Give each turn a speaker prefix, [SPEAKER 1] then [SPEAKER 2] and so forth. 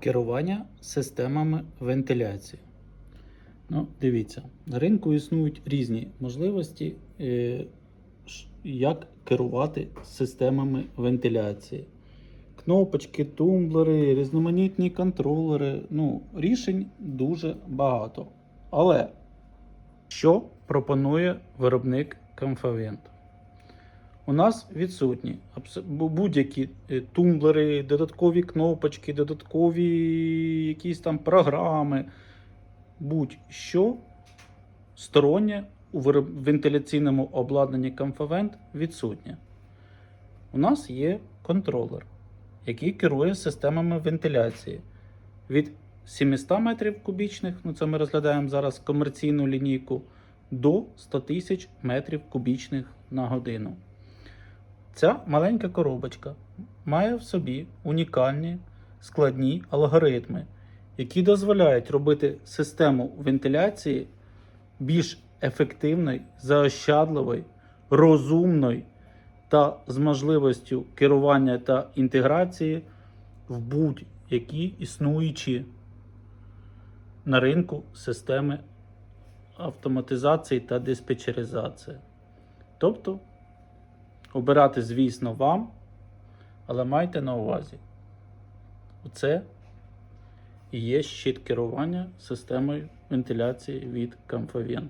[SPEAKER 1] Керування системами вентиляції. Ну, дивіться, на ринку існують різні можливості, е, як керувати системами вентиляції. Кнопочки, тумблери, різноманітні контролери. Ну, рішень дуже багато. Але що пропонує виробник Comfavent? У нас відсутні будь-які е, тумблери, додаткові кнопочки, додаткові якісь там програми, будь-що стороннє у вентиляційному обладнанні Comfavent відсутнє. У нас є контролер, який керує системами вентиляції від 700 метрів кубічних, ну це ми розглядаємо зараз комерційну лінійку, до 100 тисяч метрів кубічних на годину. Ця маленька коробочка має в собі унікальні складні алгоритми, які дозволяють робити систему вентиляції більш ефективною, заощадливою, розумною та з можливістю керування та інтеграції в будь-які існуючі на ринку системи автоматизації та диспетчеризації. Тобто Обирати, звісно, вам, але майте на увазі. Оце і є щит керування системою вентиляції від Comfavent.